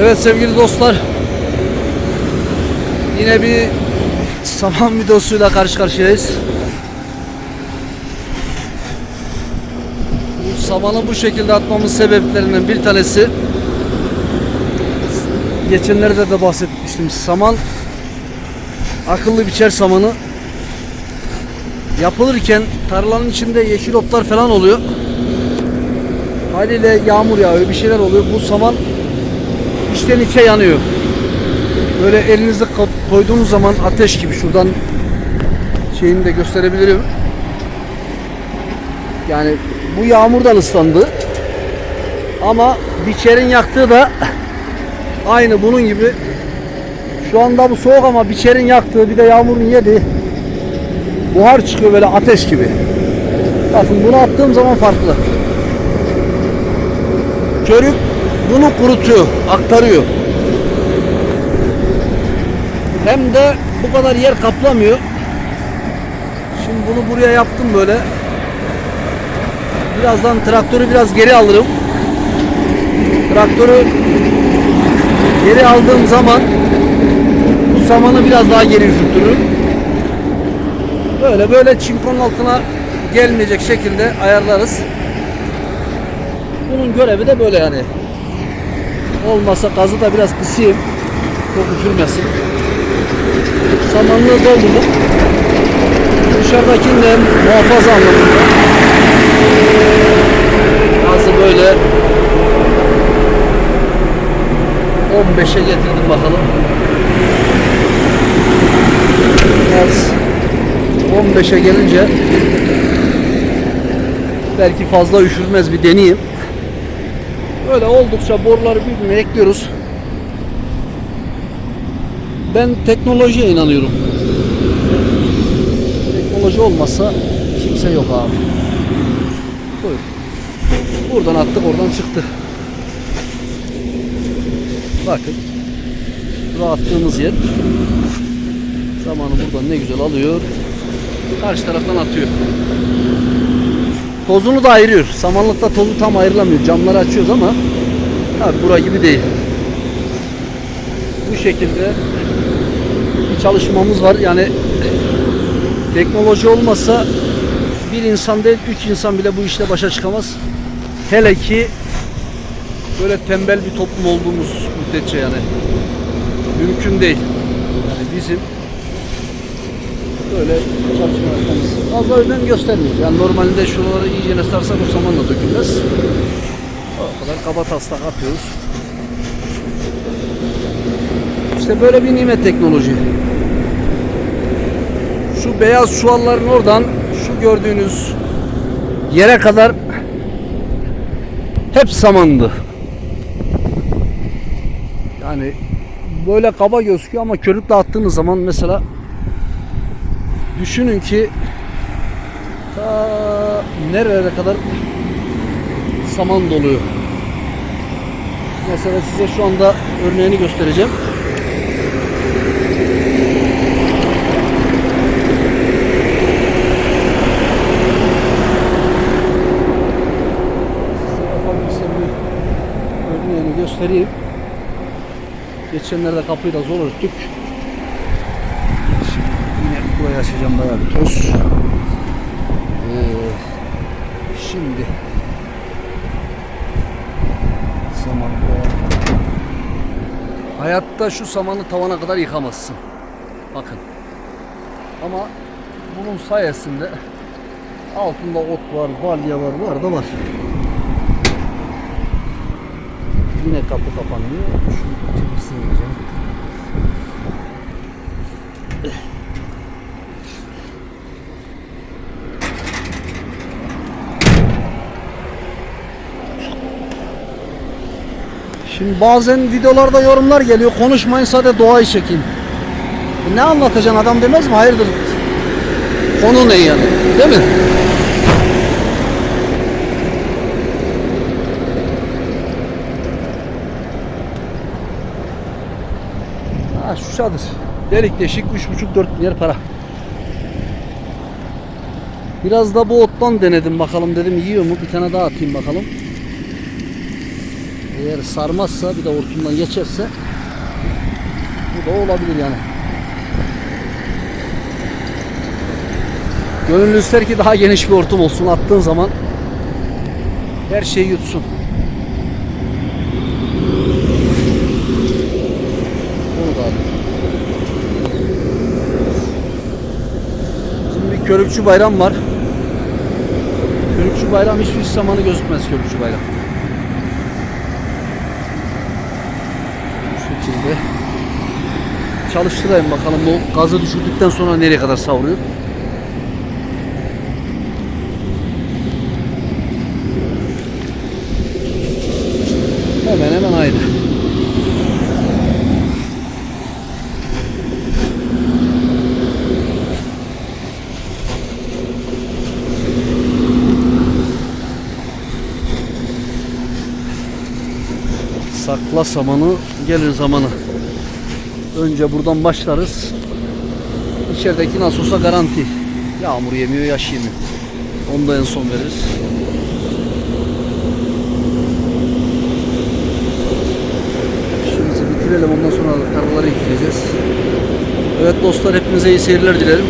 Evet sevgili dostlar. Yine bir saman videosuyla karşı karşıyayız. Bu samanı bu şekilde atmamın sebeplerinden bir tanesi geçenlerde de bahsetmiştim. Saman akıllı biçer samanı yapılırken tarlanın içinde yeşil otlar falan oluyor. Haliyle yağmur yağıyor, bir şeyler oluyor. Bu saman içten içe yanıyor. Böyle elinizi ko- koyduğunuz zaman ateş gibi şuradan şeyini de gösterebilirim. Yani bu yağmurdan ıslandı. Ama biçerin yaktığı da aynı bunun gibi. Şu anda bu soğuk ama biçerin yaktığı bir de yağmurun yedi. Buhar çıkıyor böyle ateş gibi. Bakın bunu attığım zaman farklı. Körük bunu kurutuyor, aktarıyor. Hem de bu kadar yer kaplamıyor. Şimdi bunu buraya yaptım böyle. Birazdan traktörü biraz geri alırım. Traktörü geri aldığım zaman bu samanı biraz daha geri üşütürüm. Böyle böyle çinkonun altına gelmeyecek şekilde ayarlarız. Bunun görevi de böyle yani. Olmasa gazı da biraz kısayım. Çok üşürmesin. Samanlığı doldurdum. Dışarıdakini de muhafaza anlamında. Gazı böyle 15'e getirdim bakalım. Gaz 15'e gelince belki fazla üşürmez bir deneyeyim. Böyle oldukça boruları birbirine ekliyoruz. Ben teknolojiye inanıyorum. Teknoloji olmasa kimse yok abi. Buyur. Buradan attık oradan çıktı. Bakın. Şuraya attığımız yer. Zamanı buradan ne güzel alıyor. Karşı taraftan atıyor. Tozunu da ayırıyor. Samanlıkta tozu tam ayrılamıyor. Camları açıyoruz ama abi bura gibi değil. Bu şekilde bir çalışmamız var. Yani teknoloji olmasa bir insan değil üç insan bile bu işle başa çıkamaz. Hele ki böyle tembel bir toplum olduğumuz müddetçe yani mümkün değil. Yani bizim böyle çalışma yapmamız. Fazla önem göstermiyoruz. Yani normalde şuraları iyice sarsak o zaman da dökülmez. O kadar kaba taslak atıyoruz. İşte böyle bir nimet teknoloji. Şu beyaz çuvalların oradan şu gördüğünüz yere kadar hep samandı. Yani böyle kaba gözüküyor ama körükle attığınız zaman mesela düşünün ki ta nerelere kadar saman doluyor. Mesela size şu anda örneğini göstereceğim. Örneğini göstereyim. Geçenlerde kapıyı da zor örttük. Burayı açacağım bayağı bir toz. Ee, şimdi saman. Hayatta şu samanı tavana kadar yıkamazsın. Bakın. Ama bunun sayesinde altında ot var, balya var, var da var. Yine kapı kapanmıyor. Şunu temizleyeceğim. Şimdi bazen videolarda yorumlar geliyor. Konuşmayın sadece doğayı çekin. E Ne anlatacaksın adam demez mi? Hayırdır? Konu ne yani? Değil mi? Ha şu çadır. Delik deşik 3,5-4 milyar para. Biraz da bu ottan denedim bakalım dedim yiyor mu? Bir tane daha atayım bakalım. Eğer sarmazsa bir de hortumdan geçerse bu da olabilir yani. Gönül ister ki daha geniş bir hortum olsun. Attığın zaman her şeyi yutsun. Şimdi bir körükçü bayram var. Körükçü bayram hiçbir zamanı gözükmez körükçü bayram. Bu şekilde çalıştırayım bakalım bu gazı düşürdükten sonra nereye kadar savuruyor. Hemen hemen aynı. Sakla samanı gelir zamanı. Önce buradan başlarız. İçerideki nasıl olsa garanti. Yağmur yemiyor, yaş yemiyor. Onu da en son veririz. İşimizi bitirelim ondan sonra karıları yükleyeceğiz. Evet dostlar hepinize iyi seyirler dilerim.